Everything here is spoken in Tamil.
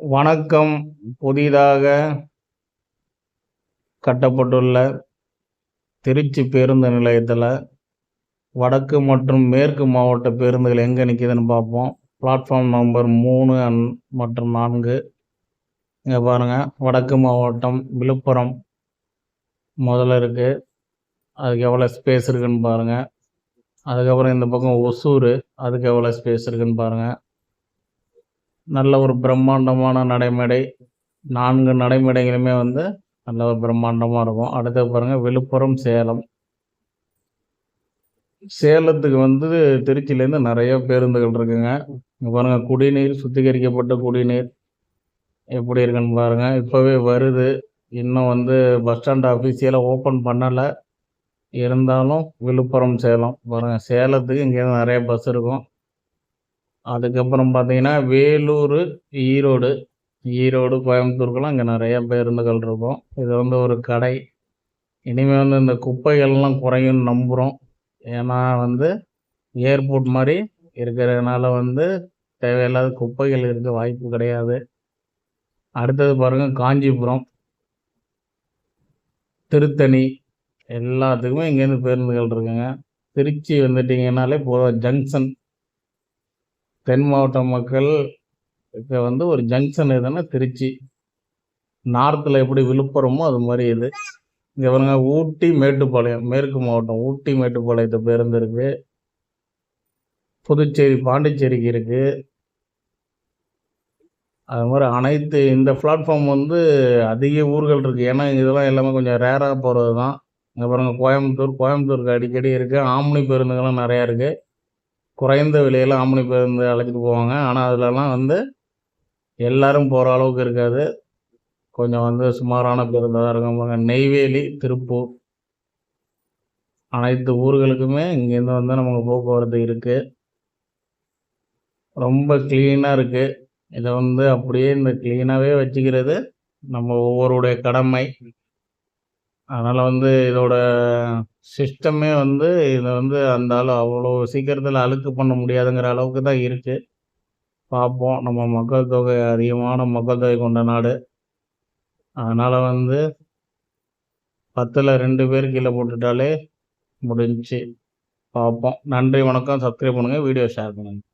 வணக்கம் புதிதாக கட்டப்பட்டுள்ள திருச்சி பேருந்து நிலையத்தில் வடக்கு மற்றும் மேற்கு மாவட்ட பேருந்துகள் எங்கே நிற்கிதுன்னு பார்ப்போம். பிளாட்ஃபார்ம் நம்பர் மூணு அன் மற்றும் நான்கு. இங்கே பாருங்கள் வடக்கு மாவட்டம் விழுப்புரம். முதல்ல இருக்குது அதுக்கு எவ்வளோ ஸ்பேஸ் இருக்குதுன்னு பாருங்கள் அதுக்கப்புறம் இந்த பக்கம் ஒசூர். அதுக்கு எவ்வளோ ஸ்பேஸ் இருக்குன்னு பாருங்கள் நல்ல ஒரு பிரம்மாண்டமான நடைமேடை. நான்கு நடைமேடைகளுமே வந்து நல்ல ஒரு பிரம்மாண்டமாக இருக்கும். அடுத்து பாருங்கள் விழுப்புரம் சேலம். சேலத்துக்கு வந்து திருச்சியிலேருந்து நிறைய பேருந்துகள் இருக்குங்க. இங்கே பாருங்கள் குடிநீர் சுத்திகரிக்கப்பட்ட குடிநீர் எப்படி இருக்குன்னு பாருங்கள் இப்போவே வருது. இன்னும் வந்து பஸ் ஸ்டாண்ட் அஃபீஷியலாக ஓப்பன் பண்ணலை. இருந்தாலும் விழுப்புரம் சேலம். பாருங்கள் சேலத்துக்கு இங்கேருந்து நிறைய பஸ் இருக்கும். அதுக்கப்புறம் பார்த்தீங்கன்னா வேலூர் ஈரோடு ஈரோடு கோயம்புத்தூருக்கெல்லாம் இங்கே நிறைய பேருந்துகள் இருக்கும். இது வந்து ஒரு கடை. இனிமேல் வந்து இந்த குப்பைகள்லாம் குறையும்னு நம்புகிறோம் ஏன்னா வந்து ஏர்போர்ட் மாதிரி இருக்கிறதுனால வந்து தேவையில்லாத குப்பைகள் இருக்க வாய்ப்பு கிடையாது. அடுத்தது பாருங்கள் காஞ்சிபுரம் திருத்தணி எல்லாத்துக்குமே இங்கேருந்து பேருந்துகள் இருக்குங்க. திருச்சி வந்துட்டிங்கனாலே போதும். ஜங்ஷன். தென் மாவட்ட மக்கள் இப்போ வந்து ஒரு ஜங்ஷன் எதுன்னா திருச்சி. நார்த்தில் எப்படி விழுப்புரமோ அது மாதிரி இது. இங்கே பாருங்க ஊட்டி மேட்டுப்பாளையம் மேற்கு மாவட்டம் ஊட்டி மேட்டுப்பாளையத்தை பேருந்து இருக்குது புதுச்சேரி பாண்டிச்சேரிக்கு இருக்குது அது மாதிரி அனைத்து இந்த பிளாட்ஃபார்ம் வந்து அதிக ஊர்கள் இருக்குது ஏன்னா இதெல்லாம் எல்லாமே கொஞ்சம் ரேராக போகிறது தான் இங்கே பாருங்கள் கோயம்புத்தூர் கோயம்புத்தூருக்கு அடிக்கடி இருக்குது ஆம்னி பேருந்துகளும் நிறையா இருக்குது குறைந்த விலையில் ஆம்னி பேருந்து அழைச்சிட்டு போவாங்க. ஆனால் அதிலலாம் வந்து எல்லோரும் போகிற அளவுக்கு இருக்காது. கொஞ்சம் வந்து சுமாரான பேருந்தாக தான் இருக்கும் நெய்வேலி திருப்பூர் அனைத்து ஊர்களுக்குமே இங்கேருந்து வந்து நமக்கு போக்குவரத்து இருக்குது ரொம்ப க்ளீனாக இருக்குது இதை வந்து அப்படியே இந்த க்ளீனாகவே வச்சுக்கிறது நம்ம ஒவ்வொருடைய கடமை. அதனால் வந்து இதோட சிஸ்டமே வந்து இதை வந்து அந்த அளவு அவ்வளோ சீக்கிரத்தில் அழுக்கு பண்ண முடியாதுங்கிற அளவுக்கு தான் இருக்குது பார்ப்போம் நம்ம மக்கள் தொகை அதிகமான மக்கள் தொகை கொண்ட நாடு. அதனால் வந்து பத்தில் ரெண்டு பேர் கீழே போட்டுட்டாலே முடிஞ்சு பார்ப்போம் நன்றி வணக்கம். சப்ஸ்கிரைப் பண்ணுங்கள் வீடியோ ஷேர் பண்ணுங்கள்